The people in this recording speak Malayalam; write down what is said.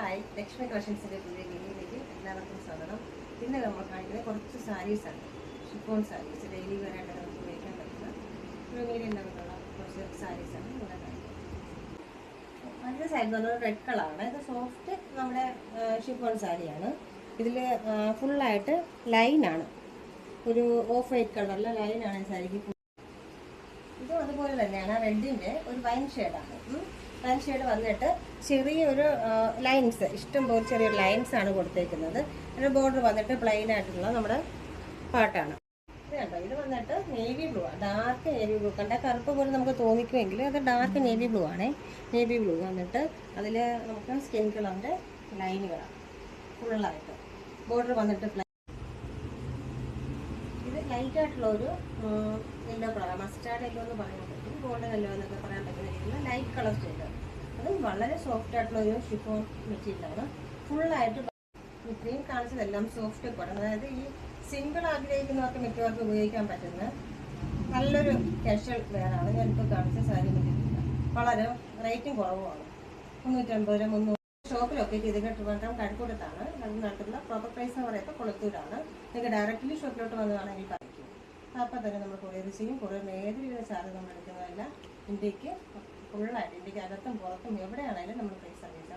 ഹായ് ലക്ഷ്മി കളക്ഷൻസിന്റെ പുതിയ വീഡിയോയിലേക്ക് എല്ലാവർക്കും സ്വാഗതം. ഇന്ന് നമ്മൾ കാണിക്കുന്നത് കുറച്ച് സാരീസ് ആണ്. ഷിഫോൺ സാരീസ് ഡെയിലി വരാനായിട്ട് നമുക്ക് ഉപയോഗിക്കാൻ പറ്റുന്ന ഒരു മീഡിയം ലെവലുള്ള കുറച്ച് സാരീസ് ആണ് ഇവിടെ കാണിക്കുന്നത്. അതിന്റെ സാരി പറഞ്ഞാൽ റെഡ് കളറാണ് ഇത് സോഫ്റ്റ് നമ്മുടെ ഷിഫോൺ സാരിയാണ് ഇതിൽ ഫുള്ളായിട്ട് ലൈനാണ് ഒരു ഓഫ് വൈറ്റ് കളറിലെ ലൈനാണ് ഈ സാരിക്ക് ഇതും അതുപോലെ തന്നെയാണ്. റെഡിന്റെ ഒരു വൈൻ ഷെയ്ഡാണ് വൈൻ ഷെയ്ഡ് വന്നിട്ട് ചെറിയൊരു ലൈൻസ് ഇഷ്ടം പോലെ ചെറിയൊരു ലൈൻസ് ആണ് കൊടുത്തേക്കുന്നത്. അതിന്റെ ബോർഡർ വന്നിട്ട് പ്ലെയിൻ ആയിട്ടുള്ള നമ്മുടെ പാട്ടാണ്. കേട്ടോ ഇത് വന്നിട്ട് നേവി ബ്ലൂ ആണ് ഡാർക്ക് നേവി ബ്ലൂ കണ്ട കറുപ്പ് പോലെ നമുക്ക് തോന്നിക്കുമെങ്കിൽ അത് ഡാർക്ക് നേവി ബ്ലൂ ആണേ. നേവി ബ്ലൂ വന്നിട്ട് അതിൽ നമുക്ക് സ്കിൻ കളറിന്റെ ലൈനുകളാണ് ഫുള്ളായിട്ട് ബോർഡർ വന്നിട്ട് പ്ലെയിൻ ഇത് ലൈറ്റ് ആയിട്ടുള്ള ഒരു എന്താ പറയുക മസ്റ്റാർഡ് യെല്ലോ എന്ന് പറയാൻ പറ്റും. ഗോൾഡൻ എല്ലോ എന്നൊക്കെ പറയാൻ പറ്റുന്ന രീതിയിലുള്ള ലൈറ്റ് കളർ ഷെയ്ഡ് അത് വളരെ സോഫ്റ്റ് ആയിട്ടുള്ള ഒരു ഷിഫോൺ മെറ്റീരിയലാണ് ഫുള്ളായിട്ട് ഇത്രയും കാണിച്ചതെല്ലാം സോഫ്റ്റ് കോട്ടൺ അതായത് ഈ സിംഗിൾ ആഗ്രഹിക്കുന്നവർക്ക് മിക്കവർക്ക് ഉപയോഗിക്കാൻ പറ്റുന്ന നല്ലൊരു കാഷ്വൽ വെയറാണ് ഞാനിപ്പോൾ കാണിച്ച സാരി മെറ്റീരിയൽ വളരെ റേറ്റും കുറവുമാണ്. മുന്നൂറ്റമ്പത് രൂപ മുന്നൂറ് ഷോപ്പിലൊക്കെ ചെയ്തിട്ട് ട്രിവാൻഡ്രം കഴക്കൂടത്താണ് അത് നടത്തുന്ന പ്രോപ്പർ പ്രൈസ് എന്ന് പറയുമ്പോൾ കൊളത്തൂരാണ്. നിങ്ങൾക്ക് ഡയറക്റ്റ്ലി ഷോപ്പിലോട്ട് വന്നതാണെങ്കിൽ പറയും. അപ്പോൾ തന്നെ നമ്മൾ കൊറിയർ ചെയ്യും. കൊറിയർ ഏത് വിധ ചാർജ് നമ്മൾ എടുക്കുന്നതല്ല. ഇന്ത്യയ്ക്ക് ഫുള്ളായിട്ട് ഇന്ത്യയ്ക്ക് അകത്തും പുറത്തും എവിടെയാണെങ്കിലും നമ്മൾ പൈസ സർവീസ്